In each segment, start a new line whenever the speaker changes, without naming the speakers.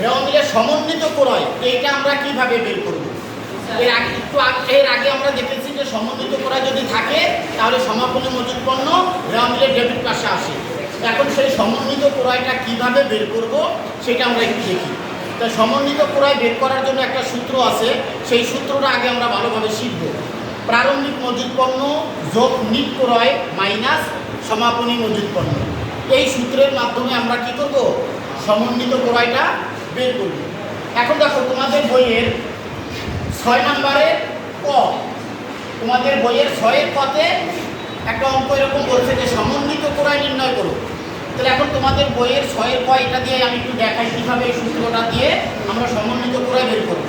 দেওয়া মিলে সমন্বিত ক্রয় এইটা আমরা কীভাবে বের করব? এর আগে একটু এর আগে আমরা দেখেছি যে সমন্বিত ক্রয় যদি থাকে, তাহলে সমাপনী মজুত পণ্য দেওয়া মিলে ডেবিট পাশে আসে। এখন সেই সমন্বিত ক্রয়টা কীভাবে বের করব, সেটা আমরা একটু দেখি। তা সমন্বিত ক্রয় বের করার জন্য একটা সূত্র আছে, সেই সূত্রটা আগে আমরা ভালোভাবে শিখব। প্রারম্ভিক মজুত পণ্য যোগ নিট ক্রয় মাইনাস সমাপনী মজুত পণ্য। এই সূত্রের মাধ্যমে আমরা কি করব? সমন্বিত ক্রয়টা বের করব। এখন দেখো, তোমাদের বইয়ের ছয় নম্বরে ক। তোমাদের বইয়ের ছয়ের পথে একটা অঙ্ক এরকম বলছে যে সমন্বিত ক্রয় নির্ণয় করো। তাহলে এখন তোমাদের বইয়ের ছয়ের ক এটা দিয়ে আমি একটু দেখাই কীভাবে এই সূত্রটা দিয়ে আমরা সমন্বিত ক্রয় বের করব।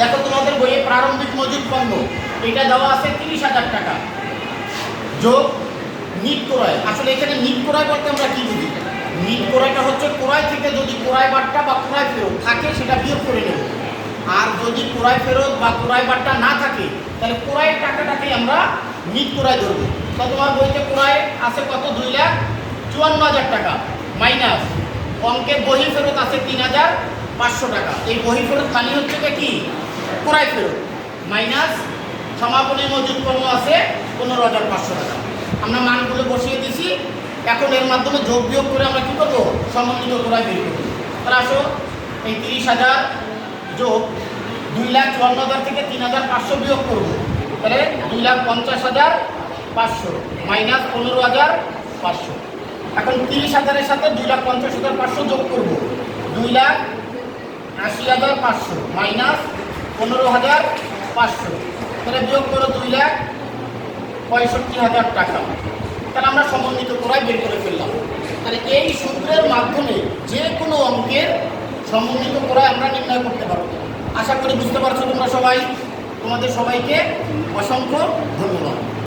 দেখো, তোমাদের বইয়ে প্রারম্ভিক মজুদ পণ্য, এটা দেওয়া আছে তিরিশ হাজার টাকা। যোগ নিট ক্রয় আসলে এখানে নিট ক্রয় বলতে আমরা কি বুঝি? নিট ক্রয়টা হচ্ছে ক্রয় থেকে যদি ক্রয় বাট্টা বা ক্রয় ফেরত থাকে, সেটা বিয়োগ করে নেব। আর যদি ক্রয় ফেরত বা ক্রয় বাট্টা না থাকে, তাহলে ক্রয়ের টাকাটাকে আমরা নিট ক্রয় ধরবো। তো তোমার বইতে ক্রয় আছে কত? দুই লাখ চুয়ান্ন হাজার টাকা। মাইনাস অঙ্কের বহি ফেরত আছে তিন হাজার পাঁচশো টাকা। এই বহি ফেরত খালি হচ্ছে কি? ক্রয় ফেরত। মাইনাস সমাপনী মজুদ পণ্য আছে পনেরো হাজার পাঁচশো টাকা। আমরা মানগুলো বসিয়ে দিছি। এখন এর মাধ্যমে যোগ বিয়োগ করে আমরা কী করব? সমন্বিত ক্রয় বের করব। তাহলে আসো, এই তিরিশ হাজার যোগ দুই লাখ চুয়ান্ন হাজার থেকে তিন হাজার পাঁচশো বিয়োগ করব। তাহলে দুই লাখ পঞ্চাশ হাজার পাঁচশো, মাইনাস পনেরো হাজার পাঁচশো। এখন তিরিশ হাজারের সাথে দুই লাখ পঞ্চাশ হাজার পাঁচশো যোগ করব। দুই লাখ আশি হাজার পাঁচশো, মাইনাস পনেরো হাজার পাঁচশো। তাহলে বিয়োগ করো দুই লাখ পঁয়ষট্টি হাজার টাকা। তাহলে আমরা সমন্বিত ক্রয় বের করে ফেললাম। তাহলে এই সূত্রের মাধ্যমে যে কোনো অঙ্কের সমন্বিত করায় আমরা নির্ণয় করতে পারব। আশা করি বুঝতে পারছ তোমরা সবাই। তোমাদের সবাইকে অসংখ্য ধন্যবাদ।